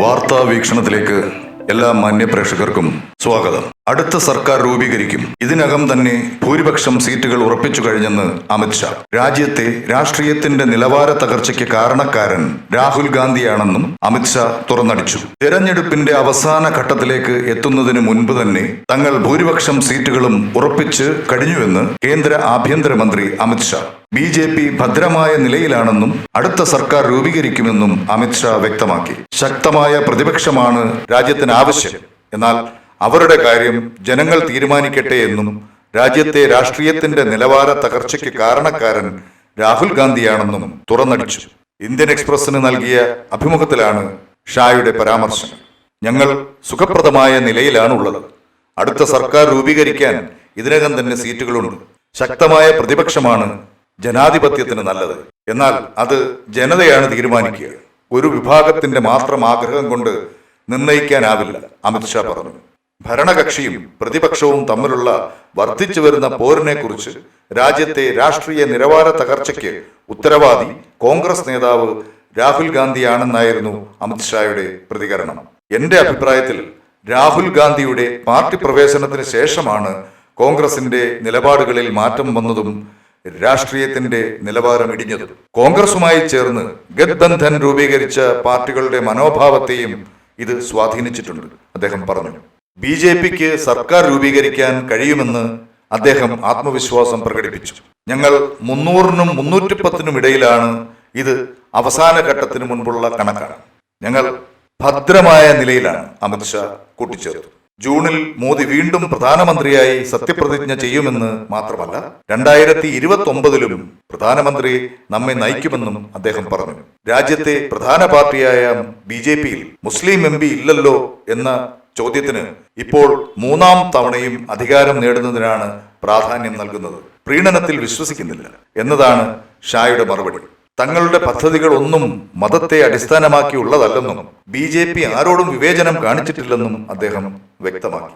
വാർത്താ വീക്ഷണത്തിലേക്ക് എല്ലാ മാന്യപ്രേക്ഷകർക്കും സ്വാഗതം. അടുത്ത സർക്കാർ രൂപീകരിക്കും. ഇതിനകം തന്നെ ഭൂരിപക്ഷം സീറ്റുകൾ ഉറപ്പിച്ചു കഴിഞ്ഞെന്ന് അമിത്ഷാ രാജ്യത്തെ രാഷ്ട്രീയത്തിന്റെ നിലവാര തകർച്ചയ്ക്ക് കാരണക്കാരൻ രാഹുൽ ഗാന്ധിയാണെന്നും അമിത്ഷാ തുറന്നടിച്ചു. തെരഞ്ഞെടുപ്പിന്റെ അവസാന ഘട്ടത്തിലേക്ക് എത്തുന്നതിന് മുൻപ് തന്നെ തങ്ങൾ ഭൂരിപക്ഷം സീറ്റുകളും ഉറപ്പിച്ച് കഴിഞ്ഞുവെന്ന് കേന്ദ്ര ആഭ്യന്തരമന്ത്രി അമിത്ഷാ ബി ജെ പി ഭദ്രമായ നിലയിലാണെന്നും അടുത്ത സർക്കാർ രൂപീകരിക്കുമെന്നും അമിത്ഷാ വ്യക്തമാക്കി. ശക്തമായ പ്രതിപക്ഷമാണ് രാജ്യത്തിന് ആവശ്യം. എന്നാൽ അവരുടെ കാര്യം ജനങ്ങൾ തീരുമാനിക്കട്ടെ എന്നും രാജ്യത്തെ രാഷ്ട്രീയത്തിന്റെ നിലവാര തകർച്ചയ്ക്ക് കാരണക്കാരൻ രാഹുൽ ഗാന്ധിയാണെന്നും തുറന്നടിച്ചു. ഇന്ത്യൻ എക്സ്പ്രസിന് നൽകിയ അഭിമുഖത്തിലാണ് ഷായുടെ പരാമർശം. ഞങ്ങൾ സുഖപ്രദമായ നിലയിലാണുള്ളത്. അടുത്ത സർക്കാർ രൂപീകരിക്കാൻ ഇതിനകം തന്നെ സീറ്റുകളുണ്ട്. ശക്തമായ പ്രതിപക്ഷമാണ് ജനാധിപത്യത്തിന് നല്ലത്. എന്നാൽ അത് ജനതയാണ് തീരുമാനിക്കുക. ഒരു വിഭാഗത്തിന്റെ മാത്രം ആഗ്രഹം കൊണ്ട് നിർണയിക്കാനാവില്ല അമിത്ഷാ പറഞ്ഞു. ഭരണകക്ഷിയും പ്രതിപക്ഷവും തമ്മിലുള്ള വർദ്ധിച്ചു വരുന്ന പോരിനെ കുറിച്ച് രാജ്യത്തെ രാഷ്ട്രീയ നിലവാര തകർച്ചയ്ക്ക് ഉത്തരവാദി കോൺഗ്രസ് നേതാവ് രാഹുൽ ഗാന്ധിയാണെന്നായിരുന്നു അമിത്ഷായുടെ പ്രതികരണം. എന്റെ അഭിപ്രായത്തിൽ രാഹുൽ ഗാന്ധിയുടെ പാർട്ടി പ്രവേശനത്തിന് ശേഷമാണ് കോൺഗ്രസിന്റെ നിലപാടുകളിൽ മാറ്റം വന്നതും രാഷ്ട്രീയത്തിന്റെ നിലവാരം ഇടിഞ്ഞത് കോൺഗ്രസുമായി ചേർന്ന് ഗത്ബന്ധൻ രൂപീകരിച്ച പാർട്ടികളുടെ മനോഭാവത്തെയും ഇത് സ്വാധീനിച്ചിട്ടുണ്ട് അദ്ദേഹം പറഞ്ഞു. ബി ജെ പിക്ക് സർക്കാർ രൂപീകരിക്കാൻ കഴിയുമെന്ന് അദ്ദേഹം ആത്മവിശ്വാസം പ്രകടിപ്പിച്ചു. ഞങ്ങൾ മുന്നൂറിനും മുന്നൂറ്റി പത്തിനും ഇടയിലാണ് ഇത് അവസാന ഘട്ടത്തിന് മുൻപുള്ള കണക്കാണ്. ഞങ്ങൾ ഭദ്രമായ നിലയിലാണ് അമിത്ഷാ കൂട്ടിച്ചേർത്തു. ജൂണിൽ മോദി വീണ്ടും പ്രധാനമന്ത്രിയായി സത്യപ്രതിജ്ഞ ചെയ്യുമെന്ന് മാത്രമല്ല രണ്ടായിരത്തി ഇരുപത്തി ഒമ്പതിലും പ്രധാനമന്ത്രി നമ്മെ നയിക്കുമെന്നും അദ്ദേഹം പറഞ്ഞു. രാജ്യത്തെ പ്രധാന പാർട്ടിയായ ബി ജെ പിയിൽ മുസ്ലിം എം പി ഇല്ലല്ലോ എന്ന ചോദ്യത്തിന് ഇപ്പോൾ മൂന്നാം തവണയും അധികാരം നേടുന്നതിനാണ് പ്രാധാന്യം നൽകുന്നത്. പ്രീണനത്തിൽ വിശ്വസിക്കുന്നില്ല എന്നതാണ് ഷായുടെ മറുപടി. തങ്ങളുടെ പദ്ധതികൾ ഒന്നും മതത്തെ അടിസ്ഥാനമാക്കിയുള്ളതല്ലെന്നും ബി ജെ പി ആരോടും വിവേചനം കാണിച്ചിട്ടില്ലെന്നും അദ്ദേഹം വ്യക്തമാക്കി.